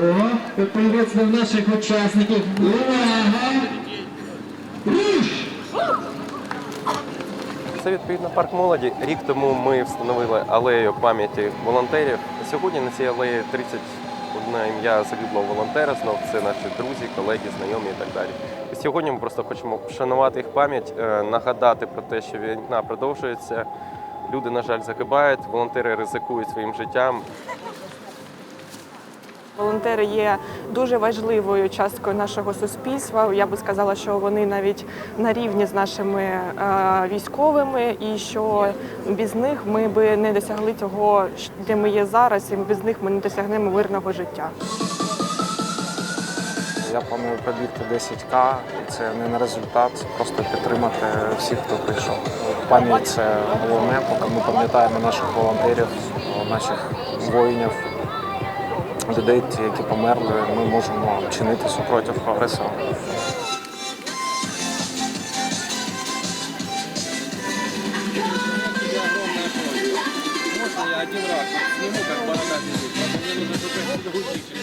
О, приветствуем наших участников. Увага! Руш! Це відповідно парк молоді. Рік тому ми встановили алею пам'яті волонтерів. Сьогодні на цій алеї 31 ім'я загиблого волонтера. Знов це наші друзі, колеги, знайомі і так далі. І сьогодні ми просто хочемо вшанувати їх пам'ять, е, нагадати про те, що війна продовжується. Люди, на жаль, загибають, волонтери ризикують своїм життям. Волонтери є дуже важливою часткою нашого суспільства. Я би сказала, що вони навіть на рівні з нашими е, військовими, і що без них ми би не досягли того, де ми є зараз, і без них ми не досягнемо мирного життя. Я планую пробігти 10К, і це не на результат, це просто підтримати всіх, хто прийшов. Пам'ять це головне, поки ми пам'ятаємо наших волонтерів, наших воїнів, людей, ті, які померли, ми можемо чинити супротив агресора. Один раз сниму, как борода сидит? Мне нужно, чтобы